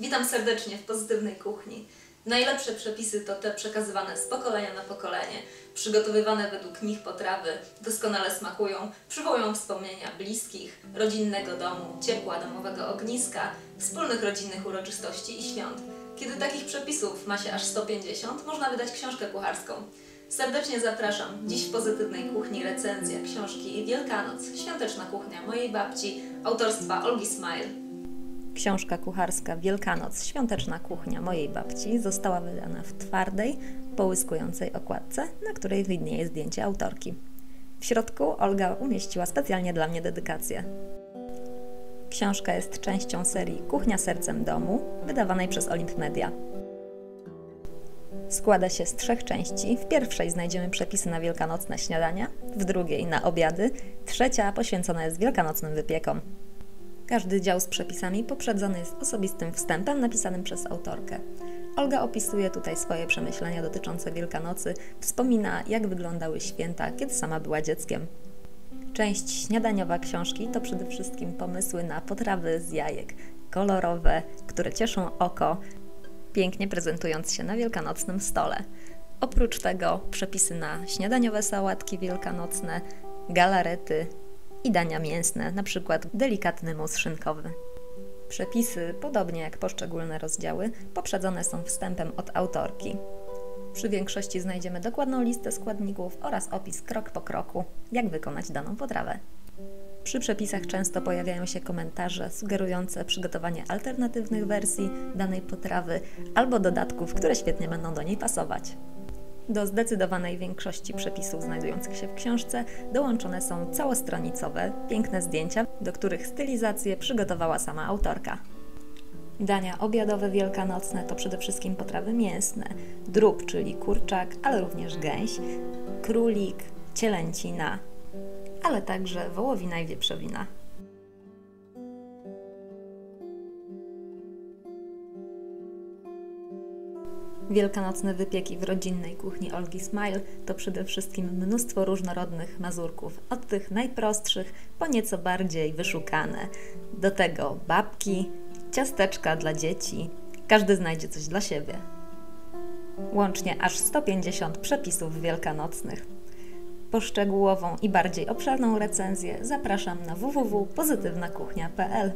Witam serdecznie w Pozytywnej Kuchni. Najlepsze przepisy to te przekazywane z pokolenia na pokolenie, przygotowywane według nich potrawy, doskonale smakują, przywołują wspomnienia bliskich, rodzinnego domu, ciepła domowego ogniska, wspólnych rodzinnych uroczystości i świąt. Kiedy takich przepisów ma się aż 150, można wydać książkę kucharską. Serdecznie zapraszam. Dziś w Pozytywnej Kuchni recenzja książki Wielkanoc, świąteczna kuchnia mojej babci, autorstwa Olgi Smile. Książka kucharska Wielkanoc, świąteczna kuchnia mojej babci została wydana w twardej, połyskującej okładce, na której widnieje zdjęcie autorki. W środku Olga umieściła specjalnie dla mnie dedykację. Książka jest częścią serii Kuchnia sercem domu, wydawanej przez Olimp Media. Składa się z trzech części. W pierwszej znajdziemy przepisy na wielkanocne śniadania, w drugiej na obiady, trzecia poświęcona jest wielkanocnym wypiekom. Każdy dział z przepisami poprzedzony jest osobistym wstępem napisanym przez autorkę. Olga opisuje tutaj swoje przemyślenia dotyczące Wielkanocy, wspomina, jak wyglądały święta, kiedy sama była dzieckiem. Część śniadaniowa książki to przede wszystkim pomysły na potrawy z jajek, kolorowe, które cieszą oko, pięknie prezentując się na wielkanocnym stole. Oprócz tego przepisy na śniadaniowe sałatki wielkanocne, galarety i dania mięsne, przykład delikatny mus szynkowy. Przepisy, podobnie jak poszczególne rozdziały, poprzedzone są wstępem od autorki. Przy większości znajdziemy dokładną listę składników oraz opis krok po kroku, jak wykonać daną potrawę. Przy przepisach często pojawiają się komentarze sugerujące przygotowanie alternatywnych wersji danej potrawy albo dodatków, które świetnie będą do niej pasować. Do zdecydowanej większości przepisów znajdujących się w książce dołączone są całostronicowe, piękne zdjęcia, do których stylizację przygotowała sama autorka. Dania obiadowe wielkanocne to przede wszystkim potrawy mięsne, drób, czyli kurczak, ale również gęś, królik, cielęcina, ale także wołowina i wieprzowina. Wielkanocne wypieki w rodzinnej kuchni Olgi Smile to przede wszystkim mnóstwo różnorodnych mazurków, od tych najprostszych po nieco bardziej wyszukane. Do tego babki, ciasteczka dla dzieci, każdy znajdzie coś dla siebie. Łącznie aż 150 przepisów wielkanocnych. Po szczegółową i bardziej obszerną recenzję zapraszam na www.pozytywnakuchnia.pl.